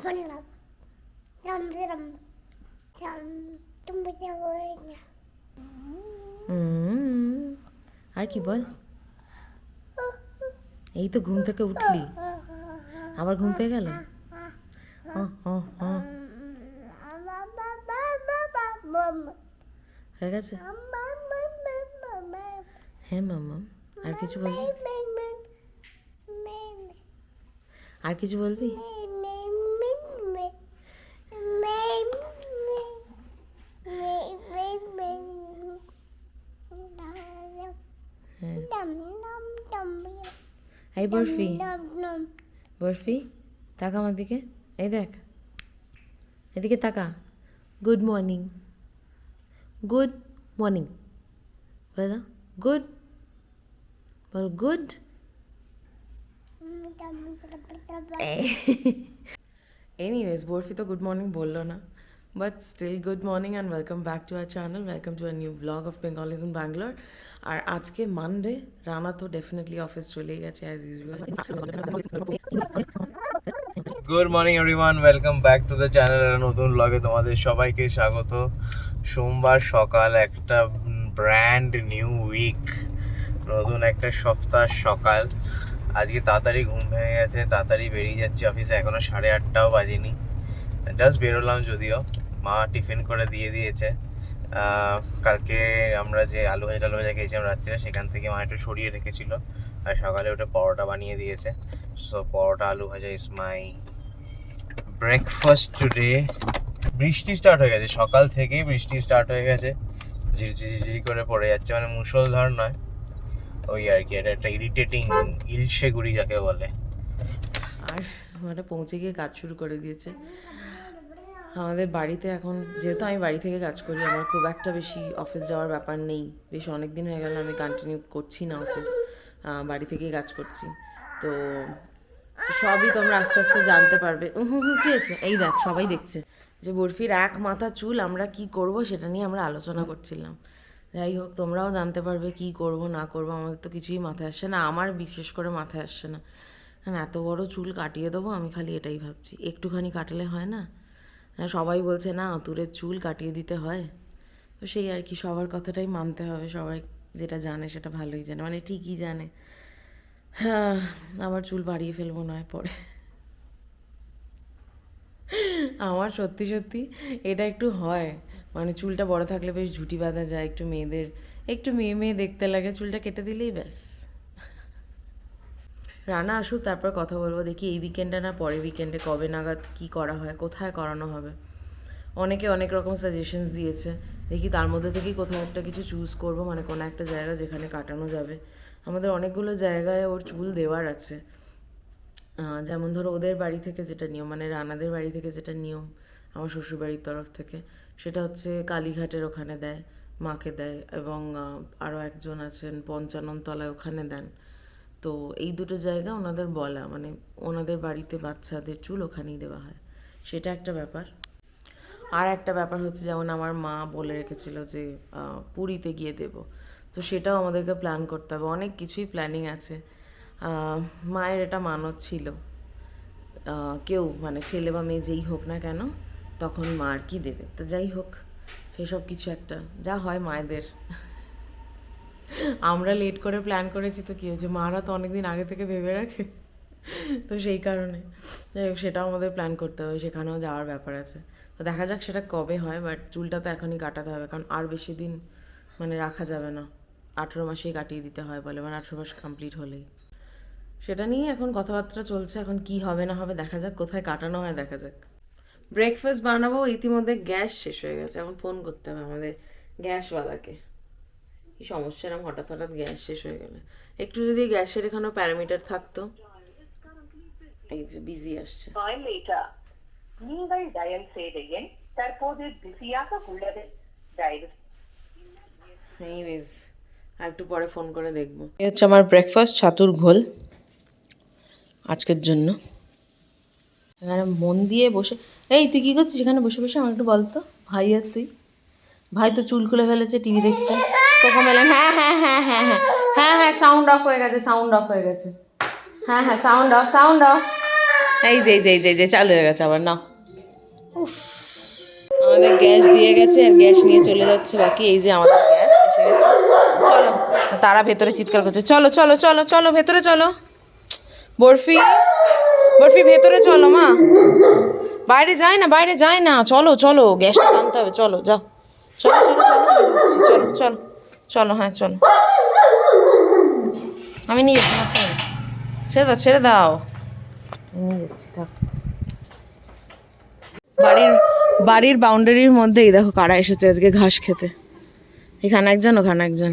Trollam. Dram, dram. Dram. তুমি যাবে না হুম আর কি বল এই তো ঘুম থেকে উঠলি আবার ঘুম পেয়ে গেল। হয়ে গেছে হ্যাঁ মামা আর কিছু বলবি আর কিছু বলবি বরফি। বরফি তাকা আমার দিকে। এই দেখ এদিকে তাকা। গুড মর্নিং গুড মর্নিং বল গুড বল গুড এনিওয়েজ বরফি তো গুড মর্নিং বলল না। But still good morning and welcome back to our channel welcome to our new vlog of Bengalis in Bangalore আর আজকে মানডে রানা তো ডেফিনেটলি অফিস চলেই গেছে as usual good morning everyone welcome back to the channel নতুন ব্লগে তোমাদের সবাইকে স্বাগত সোমবার সকাল একটা ব্র্যান্ড নিউ উইক নতুন একটা সপ্তাহ সকাল আজকে তাড়াতাড়ি ঘুম ভেঙে গেছে তাড়াতাড়ি বেরিয়ে যাচ্ছি অফিসে এখনও সাড়ে আটটাও বাজেনি জাস্ট বেরোলাম যদিও মা টিফিন করে দিয়ে দিয়েছে। কালকে আমরা যে আলু ভাজা আলু ভাজা খেয়েছিলাম রাত্রে, সেখান থেকে মা একটু সরিয়ে রেখেছিল। আর সকালে ওটা পরোটা বানিয়ে দিয়েছে। So paratha, aloo bhaja is my breakfast today বৃষ্টি স্টার্ট হয়ে গেছে। সকাল থেকেই বৃষ্টি স্টার্ট হয়ে গেছে। ঝিরঝির ঝিরঝির করে পড়ে যাচ্ছে। মানে মুষলধার নয়। ওই আর কি, এটা একটা ইরিটেটিং ইলশে গুড়ি যাকে বলে। আর আমরা পৌঁছে গিয়ে কাজ শুরু করে দিয়েছে। আমাদের বাড়িতে এখন, যেহেতু আমি বাড়ি থেকে কাজ করি, আমার খুব একটা বেশি অফিস যাওয়ার ব্যাপার নেই। বেশ অনেক দিন হয়ে গেল আমি কন্টিনিউ করছি না অফিস বাড়ি থেকেই কাজ করছি। তো সবই তোমরা আস্তে আস্তে জানতে পারবে। কি হয়েছে? এই দেখ, সবাই দেখছে যে বরফির এক মাথা চুল আমরা কি করব সেটা নিয়ে আমরা আলোচনা করছিলাম। যাই হোক, তোমরাও জানতে পারবে কি করব, না করব, আমাদের তো কিছুই মাথায় আসছে না, আমার বিশেষ করে মাথায় আসছে না, এত বড় চুল কাটিয়ে দেবো, আমি খালি এটাই ভাবছি। একটুখানি কাটলে হয় না? সবাই বলছে, না আতুরের চুল কাটিয়ে দিতে হয়। তো সেই আর কি, সবার কথাটাই মানতে হবে, সবাই যেটা জানে সেটা ভালোই জানে মানে ঠিকই জানে। হ্যাঁ আবার চুল বাড়িয়ে ফেলব নয় পরে। আমার সত্যি সত্যি এটা একটু হয় মানে চুলটা বড় থাকলে বেশ ঝুটি বাঁধা যায়, একটু মেয়েদের, একটু মেয়ে মেয়ে দেখতে লাগে, চুলটা কেটে দিলেই ব্যাস। রানা আসুক, তারপর কথা বলব, দেখি এই উইকেন্ডে না পরের উইকেন্ডে কবে নাগাদ কি করা হয়, কোথায় করানো হবে। অনেকে অনেক রকম সাজেশনস দিয়েছে, দেখি তার মধ্যে থেকেই কোথাও একটা কিছু চুজ করব মানে কোনো একটা জায়গা যেখানে কাটানো যাবে। আমাদের অনেকগুলো জায়গায় ওর চুল দেওয়ার আছে। যেমন ধরো ওদের বাড়ি থেকে যেটা নিয়ম মানে রানাদের বাড়ি থেকে যেটা নিয়ম, আমার শ্বশুরবাড়ির তরফ থেকে, সেটা হচ্ছে কালীঘাটের ওখানে দেয়, মাকে দেয়, এবং আরও একজন আছেন পঞ্চানন তলায় ওখানে দেন। তো এই দুটো জায়গা ওনাদের বলা মানে ওনাদের বাড়িতে বাচ্চাদের চুল ওখানেই দেওয়া হয়। সেটা একটা ব্যাপার। আর একটা ব্যাপার হচ্ছে যেমন আমার মা বলে রেখেছিল যে পুরীতে গিয়ে দেব। তো সেটাও আমাদেরকে প্ল্যান করতে হবে। অনেক কিছুই প্ল্যানিং আছে। মায়ের এটা মানত ছিল। কেউ মানে ছেলে বা মেয়ে যেই হোক না কেন, তখন মা আর কি দেবে? তো যাই হোক, সেসব কিছু একটা, যা হয় মায়েদের। আমরা লেট করে প্ল্যান করেছি তো কী হয়েছে? মারা তো অনেকদিন আগে থেকে ভেবে রাখে। তো সেই কারণে। সেটাও আমাদের প্ল্যান করতে হবে, সেখানেও যাওয়ার ব্যাপার আছে। তো দেখা যাক সেটা কবে হয় বাট চুলটা তো এখনই কাটাতে হবে, কারণ আর বেশি দিন মানে রাখা যাবে না। আঠেরো মাসেই কাটিয়ে দিতে হয় বলে মানে আঠেরো মাস কমপ্লিট হলেই। সেটা নিয়ে এখন কথাবার্তা চলছে, এখন কি হবে না হবে দেখা যাক, কোথায় কাটানো হয় দেখা যাক। ব্রেকফাস্ট বানাবো, ইতিমধ্যে গ্যাস শেষ হয়ে গেছে, এখন ফোন করতে হবে আমাদের গ্যাসওয়ালাকে। কি সমস্যা এরকম হঠাৎ হঠাৎ গ্যাস শেষ হয়ে গেলে একটু যদি গ্যাসের এখানেও প্যারামিটার থাকতো এই যে বিজি আসছে கால் later. நீங்கள் டயல் செய்த எண் தற்போது பிஸியாக உள்ளது தயவு এনিওয়েজ আর একটু পরে ফোন করে দেখবো এই হচ্ছে আমার ব্রেকফাস্ট ছাতুর ঘোল আজকের জন্য এখানে মন দিয়ে বসে এই তুই কী করছিস এখানে বসে বসে আমার একটু বলতো ভাই আর তুই ভাই তো চুল খুলে ফেলেছে টিভি দেখছে কোকো মেলান হ্যাঁ হ্যাঁ হ্যাঁ হ্যাঁ হ্যাঁ হ্যাঁ হ্যাঁ সাউন্ড অফ হয়ে গেছে সাউন্ড অফ হয়ে গেছে। হ্যাঁ হ্যাঁ সাউন্ড অফ সাউন্ড অফ এই যে যে যে যে, চালু হয়ে গেছে আবার না আমাদের গ্যাস দিয়ে গেছে, আর গ্যাস নিয়ে চলে যাচ্ছে বাকি, এই যে আমাদের গ্যাস এসে গেছে। চলো, তারা ভেতরে চিৎকার করছে, চলো চলো চলো চলো, ভেতরে চলো। বরফি বরফি, ভেতরে চলো, মা। বাইরে যায় না, বাইরে যায় না, চলো চলো, গ্যাসটা টানতে হবে, চলো, যাও। চলো চলো চলো চলো চলো। চলো হ্যাঁ চলো। আমি নিয়ে যাচ্ছি না ছেড়ে দাও ছেড়ে দাও। নিয়ে যাচ্ছি, থাক। বাড়ির বাড়ির বাউন্ডারির মধ্যেই দেখো কারা এসেছে আজকে ঘাস খেতে। এখানে একজন, ওখানে একজন।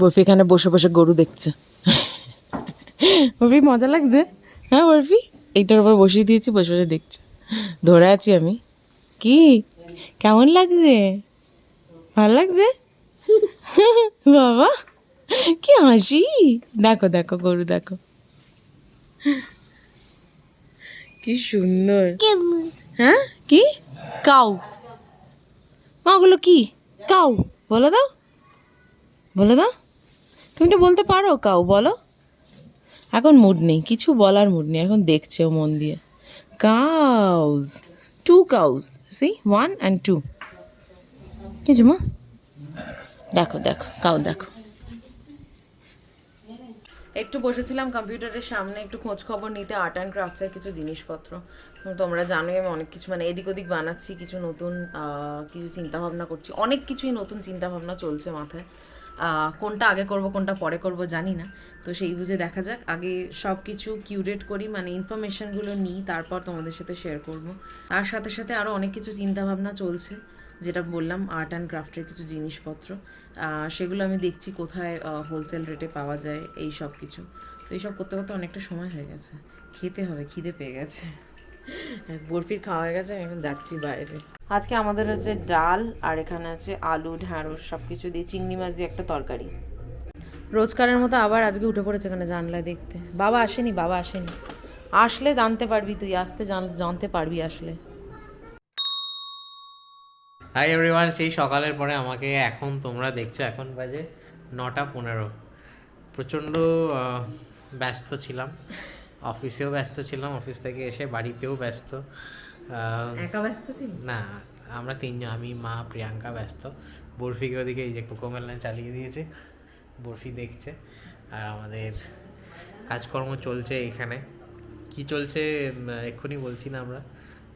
বরফি এখানে বসে বসে গরু দেখছে। বরফি মজা লাগছে? হ্যাঁ বরফি এইটার উপর বসিয়ে দিয়েছি বসে বসে দেখছে। ধরে আছি আমি। কি? কেমন লাগছে? ভালো লাগছে? বাবা কি হাসি। দেখো দেখো গরু দেখো। কি সুন্দর। হ্যাঁ? কি? কাউ। মা ওগুলো কি? কাউ। বলে দাও। বলে দাও। তুমি তো বলতে পারো কাউ বলো। এখন মুড নেই, কিছু বলার মুড নেই, এখন দেখছে ও মন দিয়ে। Cows two cows see one and two কিছু মা? দেখো দেখো কাউ দেখো। একটু বসেছিলাম কম্পিউটারের সামনে, একটু খোঁজ খবর নিতে আর্ট অ্যান্ড ক্রাফটসের কিছু জিনিসপত্র। তোমরা জানোই আমি অনেক কিছু মানে এদিক ওদিক বানাচ্ছি, কিছু নতুন কিছু চিন্তাভাবনা করছি, অনেক কিছুই নতুন চিন্তাভাবনা চলছে মাথায়। কোনটা আগে করব, কোনটা পরে করব জানি না। তো সেই বুঝে দেখা যাক। আগে সব কিছু কিউরেট করি মানে ইনফরমেশনগুলো নিই, তারপর তোমাদের সাথে শেয়ার করব। তার সাথে সাথে আরও অনেক কিছু চিন্তা ভাবনা চলছে, যেটা বললাম আর্ট অ্যান্ড ক্রাফটের কিছু জিনিসপত্র। সেগুলো আমি দেখছি কোথায় হোলসেল রেটে পাওয়া যায়, এই সব কিছু তো এইসব করতে করতে অনেকটা সময় হয়ে গেছে। খেতে হবে, খিদে পেয়ে গেছে। বরফির খাওয়া হয়ে গেছে এখন যাচ্ছি বাইরে। আজকে আমাদের হচ্ছে ডাল, আর এখানে আছে আলু, ঢ্যাঁড়স সব কিছু দিয়ে চিংড়ি মাছ দিয়ে একটা তরকারি। রোজকারের মতো আবার আজকে উঠে পড়েছে এখানে জানলায় দেখতে। বাবা আসেনি বাবা আসেনি। আসলে জানতে পারবি তুই, আসতে জান- জানতে পারবি আসলে। হাই এভরিওয়ান সেই সকালের পরে আমাকে এখন তোমরা দেখছ, এখন বাজে নটা পনেরো। প্রচণ্ড ব্যস্ত ছিলাম। অফিসেও ব্যস্ত ছিলাম অফিস থেকে এসে বাড়িতেও ব্যস্ত। একা ব্যস্ত ছিল? না আমরা তিনজন আমি মা প্রিয়াঙ্কা ব্যস্ত। বরফিকে ওদিকে এই যে কোকো কোকোমেলনা চালিয়ে দিয়েছে বরফি দেখছে আর আমাদের কাজকর্ম চলছে এখানে। কি চলছে এক্ষুনি বলছি না আমরা।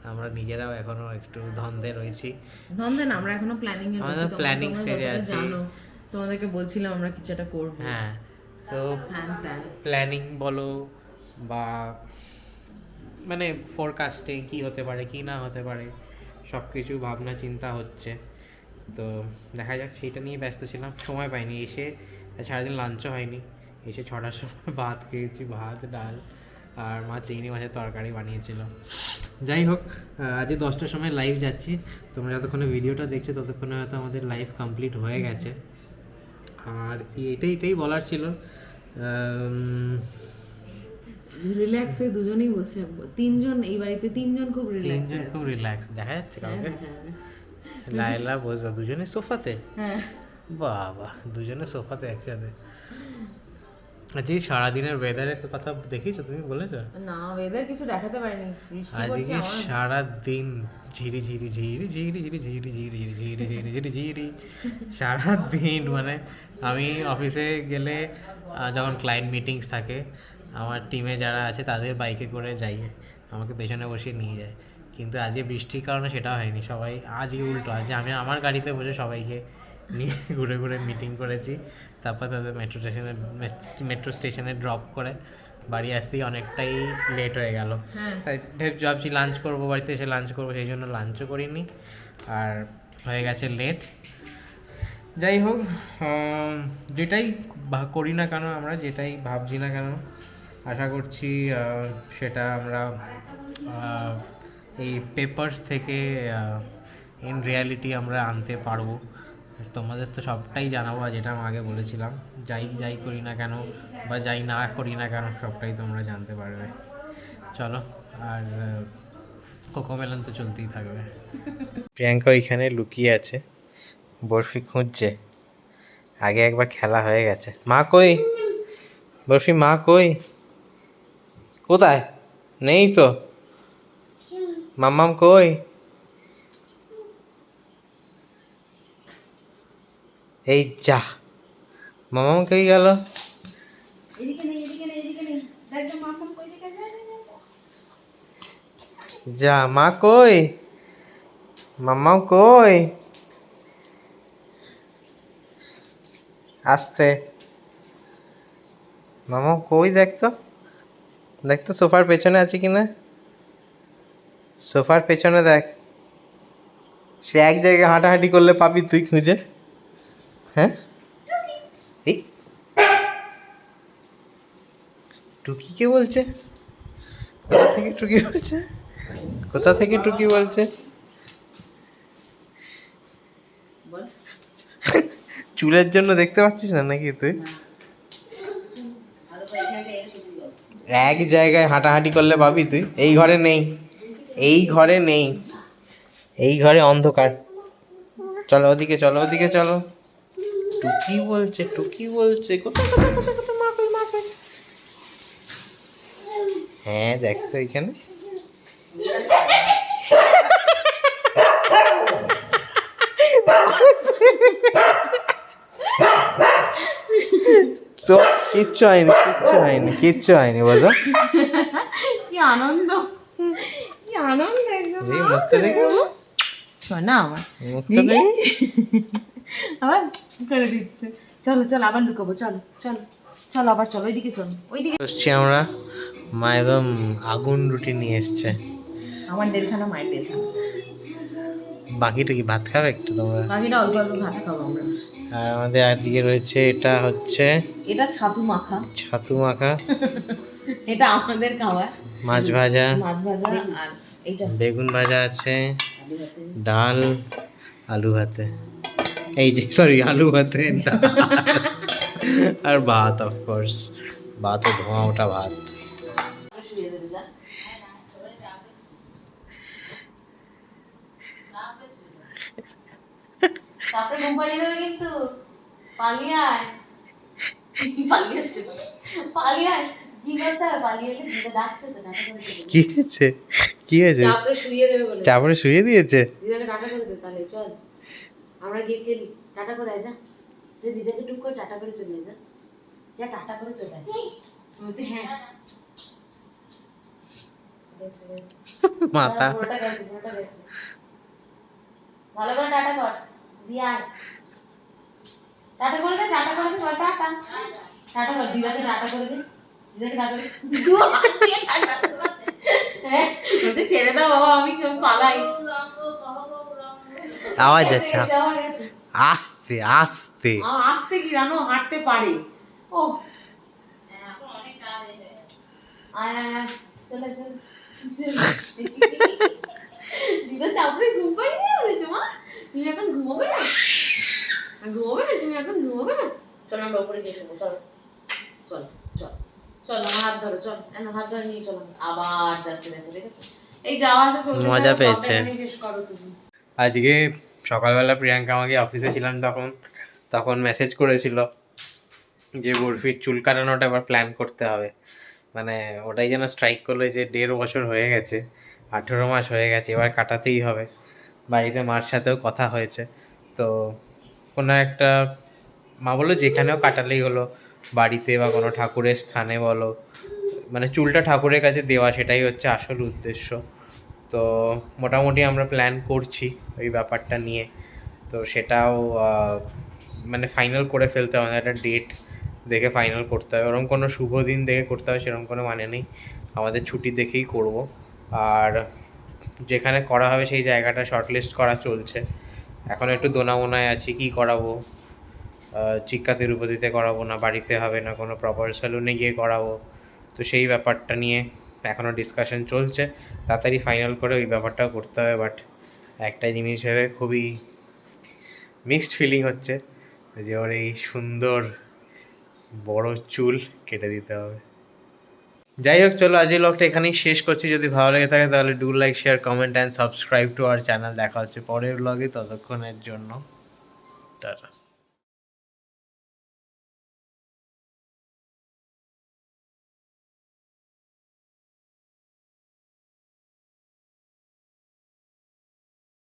আমরা নিজেরাও এখনও একটু ধন্দে রয়েছি। ধন্দে না আমরা এখনও প্ল্যানিং এ আমাদের এ যতটা আছি। তোমাদেরকে বলছিলাম আমরা কিছু একটা করব। হ্যাঁ তো প্ল্যানিং বলো বা মানে ফোরকাস্টিং কি হতে পারে, কি না হতে পারে সব কিছু ভাবনা চিন্তা হচ্ছে। তো দেখা যাক, সেটা নিয়ে ব্যস্ত ছিলাম, সময় পাইনি এসে। সারাদিন লাঞ্চও হয়নি, এসে ছটার সময় ভাত খেয়েছি, ভাত, ডাল আর মা চিংড়ি মাছের তরকারি বানিয়েছিল। যাই হোক আজকে দশটার সময় লাইভ যাচ্ছি। তোমরা যতক্ষণে ভিডিওটা দেখছ, ততক্ষণে হয়তো আমাদের লাইভ কমপ্লিট হয়ে গেছে। আর এটাই এটাই বলার ছিল। রিল্যাক্স হয়ে দুজনেই বসে তিনজন এই বাড়িতে তিনজন খুব রিল্যাক্স তিনজন খুব রিল্যাক্স দেখা যাচ্ছে কাউকে লাইলা বোঝা দুজনে সোফাতে হ্যাঁ বাবা দুজনে সোফাতে একসাথে এই সারাদিনের ওয়েদারের কথা দেখিছো তুমি বলেছ না ওয়েদার কিছু দেখাতে পারিনি আজকে আমার সারা দিন ঝিরি ঝিরি ঝিরি ঝিরি ঝিরি ঝিরি ঝিরি ঝিরি ঝিরি ঝিরি ঝিরি ঝিরি সারা দিন মানে আমি অফিসে গেলে যখন ক্লায়েন্ট মিটিংস থাকে আমার টিমে যারা আছে তাদের বাইকে করে যাই। আমাকে পেছনে বসিয়ে নিয়ে যায়। কিন্তু আজকে বৃষ্টির কারণে সেটা হয়নি। সবাই আজকে উল্টো। আজকে আমি আমার গাড়িতে বসে সবাইকে নিয়ে ঘুরে ঘুরে মিটিং করেছি। তারপর তাদের মেট্রো স্টেশনে মেট্রো স্টেশনে ড্রপ করে বাড়ি আসতেই অনেকটাই লেট হয়ে গেল। হ্যাঁ। তাই ভাবছি লাঞ্চ করব বাড়িতে এসে লাঞ্চ করব সেই জন্য লাঞ্চও করিনি। আর হয়ে গেছে লেট যাই হোক যেটাই করি না কেন আমরা যেটাই ভাবছি না কেন আশা করছি সেটা আমরা এই পেপার্স থেকে ইন রিয়ালিটি আমরা আনতে পারব। তোমাদের তো সবটাই জানাব যেটা আমি আগে বলেছিলাম, যাই যাই করি না কেন বা যাই না করি না কেন, সবটাই তোমরা জানতে পারবে। চলো, আর কোকোমেলন তো চলতেই থাকবে। প্রিয়াঙ্কা ওইখানে লুকিয়ে আছে, বরফি খুঁজছে। আগে একবার খেলা হয়ে গেছে। মা কই? বরফি, মা কই? কোথায়? নেই তো। মাম্মাম কই? এই যা। মামাম কই গেল? যা মা কই? মাম্মাম কই? আসতে। মামা কই দেখতো দেখতো সোফার পেছনে আছে কি না? সোফার পেছনে দেখ। সে এক জায়গায় হাঁটাহাঁটি করলে পাবি তুই খুঁজে। হ্যাঁ? এই। টুকি কে বলছে। কোথা থেকে টুকি বলছে? কোথা থেকে টুকি বলছে? চুলের জন্য দেখতে পাচ্ছিস না নাকি তুই? এক জায়গায় হাঁটাহাঁটি করলে পাবি তুই। এই ঘরে নেই। এই ঘরে নেই। এই ঘরে অন্ধকার। চলো ওদিকে চলো ওদিকে, চলো। টুকি বলছে টুকি বলছে। হ্যাঁ দেখতো এখানে। তো কিচ্ছু হয়নি কিচ্ছু হয়নি কিচ্ছু হয়নি বোঝো? কি আনন্দ। কি আনন্দ একদম। এই মুখটা দেখে। শোনা আমার। মুখটা দেখে। আবার করে দিচ্ছে। চলো চলো আবার লুকাবো। চলো চলো চলো আবার চলো ওইদিকে চলো ওইদিকে। বসছি আমরা। মা একদম আগুন রুটি নিয়ে এসছে। আমার দেড়খানা মায়ের দেড়খানা। বাকিটা কি ভাত খাবে একটু তোমরা? বাকিটা অল্প অল্প ভাত খাব আমরা। আর আমাদের আজকে রয়েছে এটা হচ্ছে এটা ছাতু মাখা। ছাতু মাখা। এটা আমাদের খাবার। মাছ ভাজা। মাছ ভাজা আর এইটা। বেগুন ভাজা আছে ডাল আলু ভাতে। এই যে সরি আলু ভাতে আর ভাত অফকোর্স ভাত ও ধোঁয়া ওটা ভাত শুয়ে দেবে যা তারপরে ঘুম পাড়িয়ে দেবে কিন্তু পালিয়ে আয় পালিয়ে আসছে পালিয়ে আয়। কি করতে হবে পালিয়ে এলে দিদা ডাকছে তো টাটা করে দেবে কি হয়েছে? কি হয়েছে? চাপড়ে শুয়ে দেবে বলে। চাপড়ে শুয়ে দিয়েছে? দিদাকে টাটা করে দে তাহলে চল। আমরা গিয়ে খেলি। টাটা করে যা। যে দিদাকে টুক করে টাটা করে চলে যা। যা টাটা করে চলে আয়। বলছে হ্যাঁ। মাথা। ভালো করে টাটা কর। টাটা করে দে টাটা করে দে বল টাটা। টাটা কর দিদাকে টাটা করে দে দিদাকে টাটা করে টাটা দে। হ্যাঁ ছেড়ে দাও বাবা আমি পালাই। আওয়াজ যাচ্ছে গেছে। আস্তে আস্তে। কি জানো হাঁটতে পারে। ও। চলে চলে। দিদা চাপড়ে ঘুম পাড়িয়ে বলেছ মা। তুমি এখন ঘুমোবে না? ঘুমোবে না তুমি এখন ঘুমোবে না? চলো আমরা ওপরে গিয়ে শোবো চলো। চলো চল। চলো আমার হাত ধরো চল। এন হাত ধরে নিয়ে চলো। আবার যাচ্ছে দেখো দেখেছ এই যাওয়া আসা চলতে মজা পেয়েছে। আজকে সকালবেলা প্রিয়াঙ্কা আমাকে অফিসে ছিলাম তখন। তখন মেসেজ করেছিল যে বরফির চুল কাটানোটা এবার প্ল্যান করতে হবে। মানে ওটাই যেন স্ট্রাইক করল যে দেড় বছর হয়ে গেছে আঠেরো মাস হয়ে গেছে এবার কাটাতেই হবে। বাড়িতে মার সাথেও কথা হয়েছে। তো কোনো একটা মা বলল, যেখানেও কাটালেই হলো, বাড়িতে বা কোনো ঠাকুরের স্থানে বলো। মানে চুলটা ঠাকুরের কাছে দেওয়া, সেটাই হচ্ছে আসল উদ্দেশ্য। তো মোটামুটি আমরা প্ল্যান করছি ওই ব্যাপারটা নিয়ে। তো সেটাও মানে ফাইনাল করে ফেলতে হবে, একটা ডেট দেখে ফাইনাল করতে হবে। ওরকম কোনো শুভ দিন দেখে করতে হবে সেরকম কোনো মানে নেই। আমাদের ছুটি দেখেই করব। আর যেখানে করা হবে সেই জায়গাটা শর্টলিস্ট করা চলছে। এখন একটু দোনামোনায় আছি, কি করাবো? চিক্কা তিরুপতিতে করাবো না, বাড়িতে হবে না, কোনো প্রপার স্যালুনে গিয়ে করাবো। তো সেই ব্যাপারটা নিয়ে এখনও ডিসকাশন চলছে। তাড়াতাড়ি ফাইনাল করে ওই ব্যাপারটাও করতে হবে বাট একটা জিনিস ভেবে খুবই মিক্সড ফিলিং হচ্ছে যে ওর এই সুন্দর বড় চুল কেটে দিতে হবে। যাই হোক, চলো আজ এই ব্লগটা এখানেই শেষ করছি। যদি ভালো লেগে থাকে তাহলে do like share comment and subscribe to our channel দেখা হচ্ছে পরের ব্লগে ততক্ষণের জন্য। টাটা।